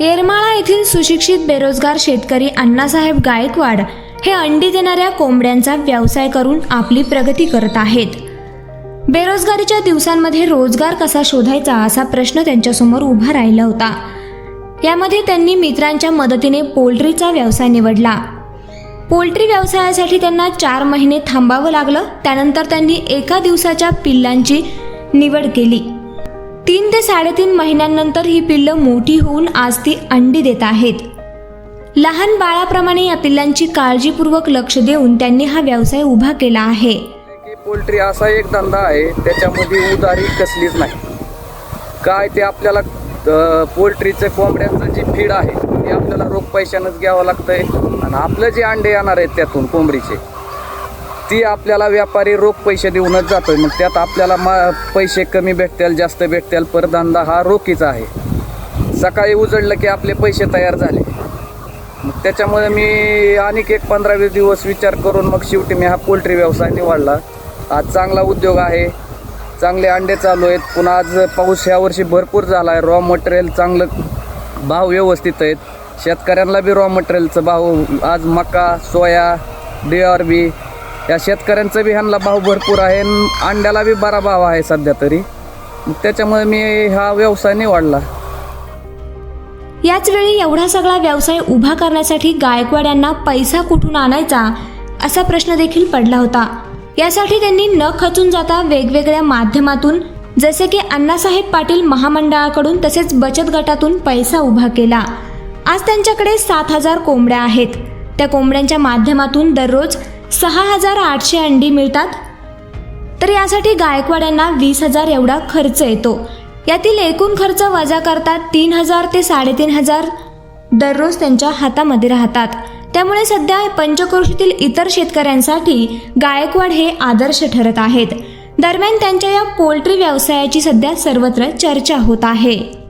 येरमाळा येथील सुशिक्षित बेरोजगार शेतकरी अण्णासाहेब गायकवाड हे अंडी देणाऱ्या कोंबड्यांचा व्यवसाय करून आपली प्रगती करत आहेत. बेरोजगारीच्या दिवसांमध्ये रोजगार कसा शोधायचा असा प्रश्न त्यांच्यासमोर उभा राहिला होता. यामध्ये त्यांनी मित्रांच्या मदतीने पोल्ट्रीचा व्यवसाय निवडला. पोल्ट्री व्यवसायासाठी त्यांना चार महिने थांबावं लागलं त्यानंतर त्यांनी एका दिवसाच्या पिल्लांची निवड केली. तीन ते साडेतीन महिन्यांनंतर ही पिल्लं मोठी होऊन आज ती अंडी देत आहेत. लहान बाळाप्रमाणे या पिल्लांची काळजीपूर्वक लक्ष देऊन त्यांनी हा व्यवसाय उभा केला आहे. पोल्ट्री असा एक धंदा आहे त्याच्यामध्ये उधारी कसलीच नाही. काय ते आपल्याला पोल्ट्रीचं कोंबड्यांचं जे फीड आहे ते आपल्याला रोख पैशानंच घ्यावं लागतंय. आणि आपलं जे अंडे येणार आहेत त्यातून कोंबडीचे. ती आपल्याला व्यापारी रोख पैसे देऊनच जातोय. मग त्यात आपल्याला मा पैसे कमी भेटतील जास्त भेटतील पर धंदा हा रोखीचा आहे. सकाळी उजळलं की आपले पैसे तयार झाले. मग त्याच्यामुळे मी अनेक एक पंधरा वीस दिवस विचार करून मग शेवटी मी हा पोल्ट्री व्यवसाय निवडला. आज चांगला उद्योग आहे. चांगले अंडे चालू आहेत. पुन्हा आज पाऊस ह्यावर्षी भरपूर झाला आहे रॉ मटेरियल चांगलं भाव व्यवस्थित आहेत. शेतकऱ्यांना बी रॉ मटेरियलचं भाव आज मका सोया डी आर बी या शेतकऱ्यांचं बी ह्यांना भाव भरपूर आहे अंड्याला बी बरा भाव आहे सध्या तरी. त्याच्यामुळे मी हा व्यवसाय निवडला. याच वेळी एवढा सगळा व्यवसाय उभा करण्यासाठी गायकवाड यांना पैसा कुठून आणायचा असा प्रश्न देखील पडला होता. यासाठी त्यांनी न खचून जाता वेगवेगळ्या माध्यमातून जसे की अण्णासाहेब पाटील महामंडळाकडून तसेच बचत गटातून पैसा उभा केला. आज त्यांच्याकडे सात हजार कोंबड्या आहेत. त्या कोंबड्यांच्या माध्यमातून दररोज सहा हजार आठशे अंडी मिळतात. तर यासाठी गायकवाड यांना वीस हजार एवढा खर्च येतो. यातील एकूण खर्च वजा करता तीन हजार ते साडेतीन हजार दररोज त्यांच्या हातामध्ये राहतात. त्यामुळे सध्या पंचक्रोशीतील इतर शेतकऱ्यांसाठी गायकवाड हे आदर्श ठरत आहेत. दरम्यान त्यांच्या या पोल्ट्री व्यवसायाची सध्या सर्वत्र चर्चा होत आहे.